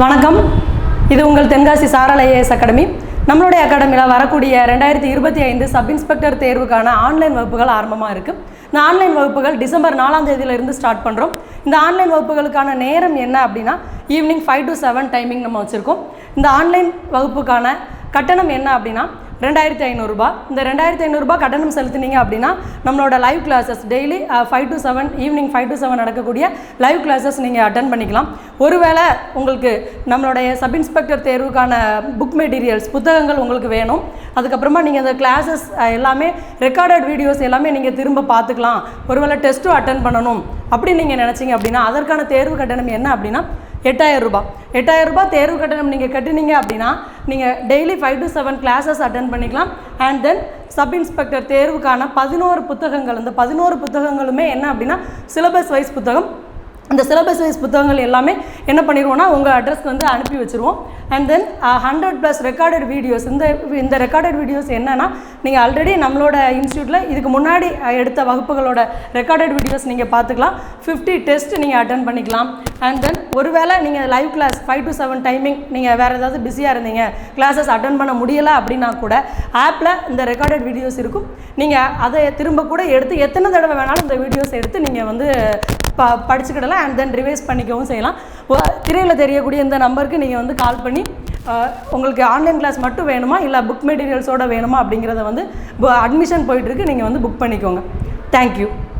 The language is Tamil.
வணக்கம். இது உங்கள் தென்காசி சாரல் ஐஏஎஸ் அகாடமி. நம்மளுடைய அகாடமியில் வரக்கூடிய ரெண்டாயிரத்தி இருபத்தி ஐந்து சப் இன்ஸ்பெக்டர் தேர்வுக்கான ஆன்லைன் வகுப்புகள் ஆரம்பமாக இருக்குது இந்த ஆன்லைன் வகுப்புகள் டிசம்பர் நாலாம் தேதியிலிருந்து ஸ்டார்ட் பண்ணுறோம் இந்த ஆன்லைன் வகுப்புகளுக்கான நேரம் என்ன அப்படின்னா evening five to seven timing நம்ம வச்சுருக்கோம். இந்த ஆன்லைன் வகுப்புக்கான கட்டணம் என்ன அப்படின்னா ரெண்டாயிரத்தி ஐநூறுரூபா இந்த ரெண்டாயிரத்தி ஐநூறுரூபா கட்டணம் செலுத்தினீங்க அப்படின்னா நம்மளோட live classes daily five to seven evening five to seven நடக்கக்கூடிய லைவ் கிளாஸஸ் நீங்கள் அட்டன் பண்ணிக்கலாம். ஒருவேளை உங்களுக்கு நம்மளுடைய சப் இன்ஸ்பெக்டர் தேர்வுக்கான புக் மெட்டீரியல்ஸ் புத்தகங்கள் உங்களுக்கு வேணும். அதுக்கப்புறமா நீங்கள் அந்த கிளாஸஸ் எல்லாமே ரெக்கார்டட் வீடியோஸ் எல்லாமே நீங்கள் திரும்ப பார்த்துக்கலாம். ஒருவேளை டெஸ்ட்டும் அட்டன் பண்ணணும். அப்படின்னு நீங்கள் நினச்சிங்க அப்படின்னா அதற்கான தேர்வு கட்டணம் என்ன அப்படின்னா எட்டாயிரம் ரூபாய். எட்டாயிரம் ரூபாய் தேர்வு கட்டணம் நீங்கள் கட்டினீங்க அப்படின்னா நீங்கள் daily five to seven classes attend பண்ணிக்கலாம். அண்ட் தென் சப் இன்ஸ்பெக்டர் தேர்வுக்கான பதினோரு புத்தகங்கள் அந்த பதினோரு புத்தகங்களுமே என்ன அப்படின்னா சிலபஸ் வைஸ் புத்தகம் இந்த சிலபஸ் வைஸ் புத்தகங்கள் எல்லாமே என்ன பண்ணிடுவோம்னா உங்கள் அட்ரஸ்க்கு வந்து அனுப்பி வச்சுருவோம். And then hundred plus recorded videos இந்த இந்த ரெக்கார்டட் வீடியோஸ் என்னென்னா நீங்கள் ஆல்ரெடி நம்மளோட இன்ஸ்டியூட்டில் இதுக்கு முன்னாடி எடுத்த வகுப்புகளோட ரெக்கார்டட் வீடியோஸ் நீங்கள் பார்த்துக்கலாம் ஃபிஃப்டி டெஸ்ட் நீங்கள் அட்டன் பண்ணிக்கலாம். அண்ட் தென் ஒருவேளை நீங்கள் live class five to seven timing நீங்கள் வேறு ஏதாவது பிஸியாக இருந்தீங்க கிளாஸஸ் அட்டன் பண்ண முடியலை அப்படின்னா கூட ஆப்பில் இந்த ரெக்கார்டட் வீடியோஸ் இருக்கும். நீங்கள் அதை திரும்ப கூட எடுத்து எத்தனை தடவை வேணாலும் இந்த வீடியோஸ் எடுத்து நீங்கள் வந்து ப படிச்சுக்கிடலாம் அண்ட் தென் ரிவைஸ் பண்ணிக்கவும் செய்யலாம். திரையில் தெரியக்கூடிய இந்த நம்பருக்கு நீங்கள் வந்து கால் பண்ணி உங்களுக்கு ஆன்லைன் கிளாஸ் மட்டும் வேணுமா? இல்லை புக் மெட்டீரியல்ஸோட வேணுமா? அப்படிங்கிறத வந்து அட்மிஷன் போயிட்டுருக்கு நீங்கள் வந்து புக் பண்ணிக்கோங்க. தேங்க்யூ